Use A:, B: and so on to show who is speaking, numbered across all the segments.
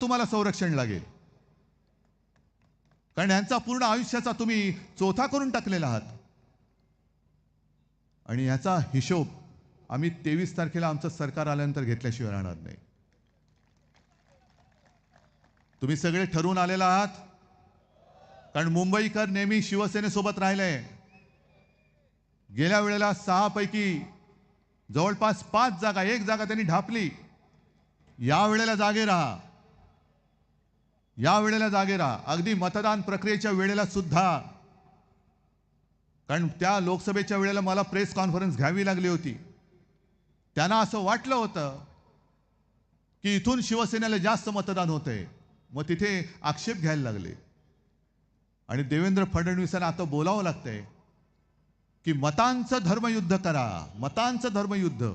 A: तुम्हाला संरक्षण लागेल. कारण यांचा पूर्ण आयुष्याचा तुम्ही चोथा करून टाकलेला आहात. आणि याचा हिशोब आम्ही तेवीस तारखेला आमचं सरकार आल्यानंतर घेतल्याशिवाय राहणार नाही. तुम्ही सगळे ठरवून आलेला आहात. कारण मुंबईकर नेहमी शिवसेनेसोबत राहिले गेल्या वेळेला सहा पैकी जवळपास पाच जागा एक जागा त्यांनी ढापली. या वेळेला जागे राहा. या वेळेला जागे राहा. अगदी मतदान प्रक्रियेच्या वेळेला सुद्धा. कारण त्या लोकसभेच्या वेळेला मला प्रेस कॉन्फरन्स घ्यावी लागली होती. त्यांना असं वाटलं होतं की इथून शिवसेनेला जास्त मतदान होतंय. मग तिथे आक्षेप घ्यायला लागले. आणि देवेंद्र फडणवीसांना आता बोलावं लागतंय की मतांचं धर्मयुद्ध करा. मतांचं धर्मयुद्ध.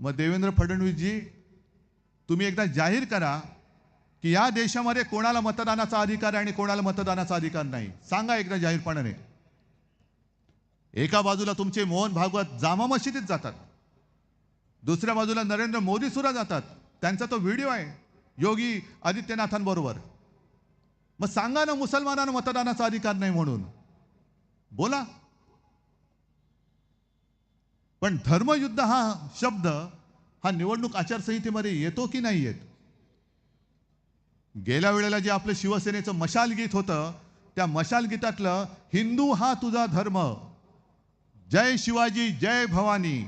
A: मग देवेंद्र फडणवीसजी तुम्ही एकदा जाहीर करा की या देशामध्ये कोणाला मतदानाचा अधिकार आहे आणि कोणाला मतदानाचा अधिकार नाही. सांगा एकदा जाहीरपणाने. एका बाजूला तुमचे मोहन भागवत जामा मशिदीत जातात. दुसऱ्या बाजूला नरेंद्र मोदी सुद्धा जातात. त्यांचा तो व्हिडिओ आहे योगी आदित्यनाथांबरोबर. मग सांगा ना मुसलमानांना मतदानाचा अधिकार नाही म्हणून. बोला. पण धर्मयुद्ध हा शब्द हा निवडणूक आचारसंहितेमध्ये येतो की नाही येत? गेल्या वेळेला जे आपलं शिवसेनेचं मशाल गीत होतं त्या मशाल गीतातलं हिंदू हा तुझा धर्म जय शिवाजी जय भवानी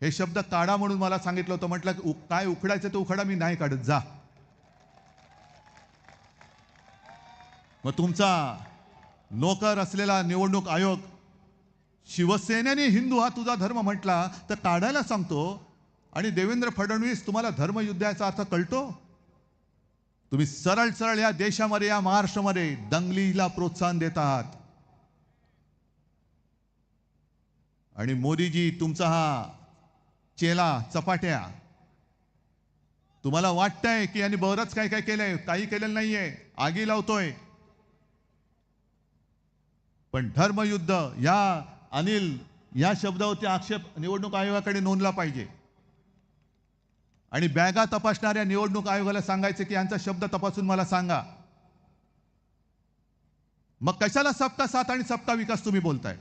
A: हे शब्द काढा म्हणून मला सांगितलं होतं. म्हटलं उ- काय उखडायचं ते उखडा मी नाही काढत. जा. मग तुमचा नोकर असलेला निवडणूक आयोग शिवसेनेने हिंदू हा तुझा धर्म म्हटला तर काढायला सांगतो आणि देवेंद्र फडणवीस तुम्हाला धर्मयुद्धाचा अर्थ कळतो? तुम्ही सरळ सरळ या देशामध्ये या महाराष्ट्रामध्ये दंगलीला प्रोत्साहन देत आहात आणि मोदीजी तुमचा हा चेला चपाट्या तुम्हाला वाटतंय की यांनी बरंच काय काय केलंय? काही केलेलं नाहीये. आगी लावतोय. पण धर्मयुद्ध या अनिल या शब्दावरती आक्षेप निवडणूक आयोगाकडे नोंदला पाहिजे. आणि बॅगा तपासणाऱ्या निवडणूक आयोगाला सांगायचं की यांचा शब्द तपासून मला सांगा. मग कशाला सबका साथ आणि सबका विकास तुम्ही बोलताय?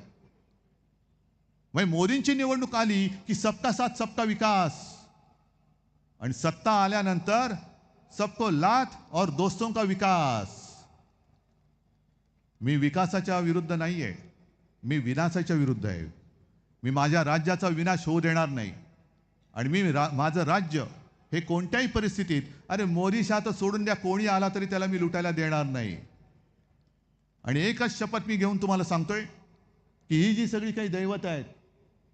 A: मग मोदींची निवडणूक आली की सबका साथ सबका विकास. आणि सत्ता आल्यानंतर सबको लाथ और दोस्तों का विकास. मी विकासाच्या विरुद्ध नाहीये. मी विनाशाच्या विरुद्ध आहे. मी माझ्या राज्याचा विनाश होऊ देणार नाही. आणि मी रा माझं राज्य हे कोणत्याही परिस्थितीत अरे मोदी शाह सोडून द्या कोणी आला तरी त्याला मी लुटायला देणार नाही. आणि एकच शपथ मी घेऊन तुम्हाला सांगतोय की ही जी सगळी काही दैवत आहेत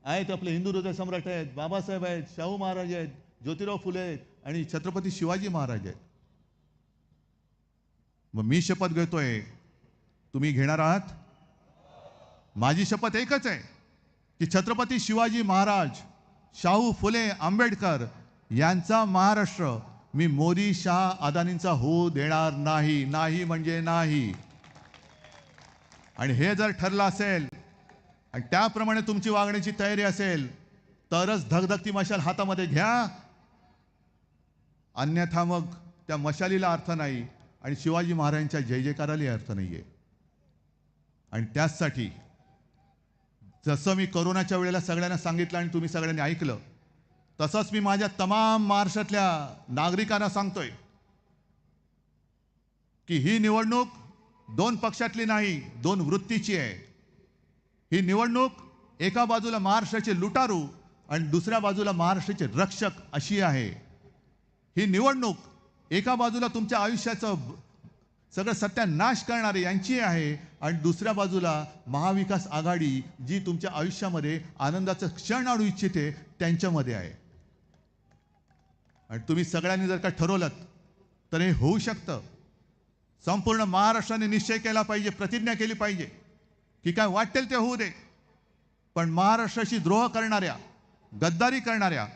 A: आहेत आपले हिंदू हृदय सम्राट आहेत बाबासाहेब आहेत शाहू महाराज आहेत ज्योतिराव फुले आहेत आणि छत्रपती शिवाजी महाराज आहेत. मग मी शपथ घेतोय तुम्ही घेणार आहात? माझी शपथ एकच आहे की छत्रपती शिवाजी महाराज शाहू फुले आंबेडकर यांचा महाराष्ट्र मी मोदी शाह अदानींचा होऊ देणार नाही नाही म्हणजे नाही. आणि हे जर ठरलं असेल आणि त्याप्रमाणे तुमची वागण्याची तयारी असेल तरच धगधगती मशाल हातामध्ये घ्या. अन्यथा मग त्या मशालीला अर्थ नाही आणि शिवाजी महाराजांच्या जय जयकारालाही अर्थ नाहीये. आणि त्याचसाठी जसं मी करोनाच्या वेळेला सगळ्यांना सांगितलं आणि तुम्ही सगळ्यांनी ऐकलं तसंच मी माझ्या तमाम महाराष्ट्रातल्या नागरिकांना सांगतोय की ही निवडणूक दोन पक्षातली नाही दोन वृत्तीची आहे. ही निवडणूक एका बाजूला महाराष्ट्राचे लुटारू आणि दुसऱ्या बाजूला महाराष्ट्राचे रक्षक अशी आहे. ही निवडणूक एका बाजूला तुमच्या आयुष्याचं सगळं सत्यानाश करणारे यांची आहे आणि दुसऱ्या बाजूला महाविकास आघाडी जी तुमच्या आयुष्यामध्ये आनंदाचं क्षण आणू इच्छिते त्यांच्यामध्ये आहे. आणि तुम्ही सगळ्यांनी जर का ठरवलं तर हे होऊ शकतं. संपूर्ण महाराष्ट्राने निश्चय केला पाहिजे प्रतिज्ञा केली पाहिजे की काय वाटेल ते होऊ दे. पण महाराष्ट्राशी द्रोह करणाऱ्या गद्दारी करणाऱ्या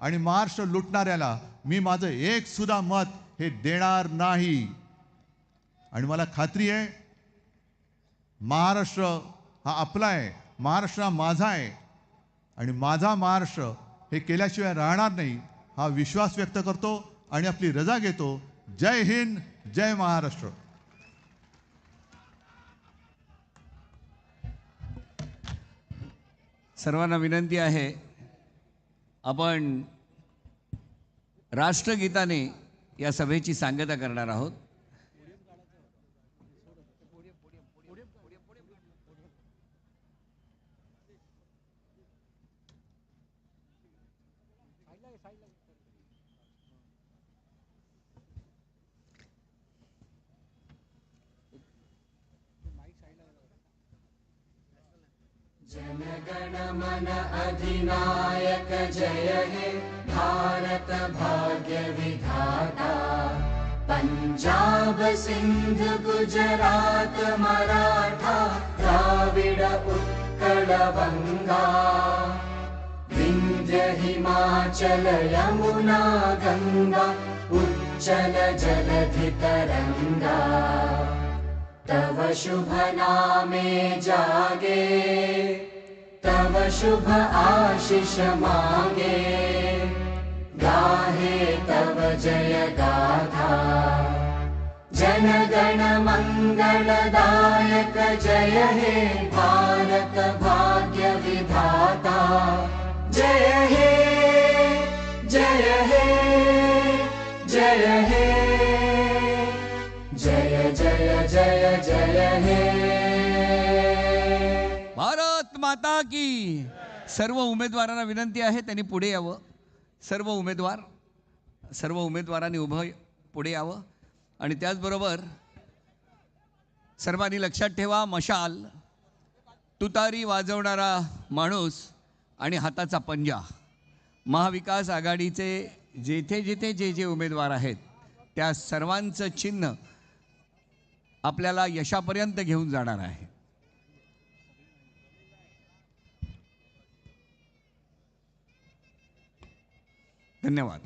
A: आणि महाराष्ट्र लुटणाऱ्याला मी माझं एक सुद्धा मत हे देणार नाही. आणि मला खात्री आहे महाराष्ट्र हा आपला आहे महाराष्ट्र हा माझा आहे. आणि माझा महाराष्ट्र हे केल्याशिवाय राहणार नाही हा विश्वास व्यक्त करतो आणि आपली रजा घेतो. जय हिंद जय महाराष्ट्र.
B: सर्वांना विनंती आहे आपण राष्ट्रगीताने या सभेची सांगता करणार आहोत.
C: जनगणमन अधिनायक जय हे भारत भाग्य विधाता पंजाब सिंध गुजरात मराठा द्राविड उत्कल बंगा विंध्य हिमाचल यमुना गंगा उच्चल जलधि तरंगा तव शुभ नामे जागे तव शुभ आशिष मागे। गाहे तव जय गाथा। जनगण मंगलदायक जय हे भारत भाग्य विधाता। जय हे जय हे
B: माता की सर्व उमेदवारांना विनंती आहे त्यांनी पुढे यावं. सर्व उमेदवार सर्व उमेदवारांनी उभं पुढे यावं. आणि त्याचबरोबर सर्वांनी लक्षात ठेवा मशाल तुतारी वाजवणारा माणूस आणि हाताचा पंजा. महाविकास आघाडीचे जेथे जेथे जे जे उमेदवार आहेत त्या सर्वांचं चिन्ह आपल्याला यशापर्यंत घेऊन जाणार आहे. धन्यवाद.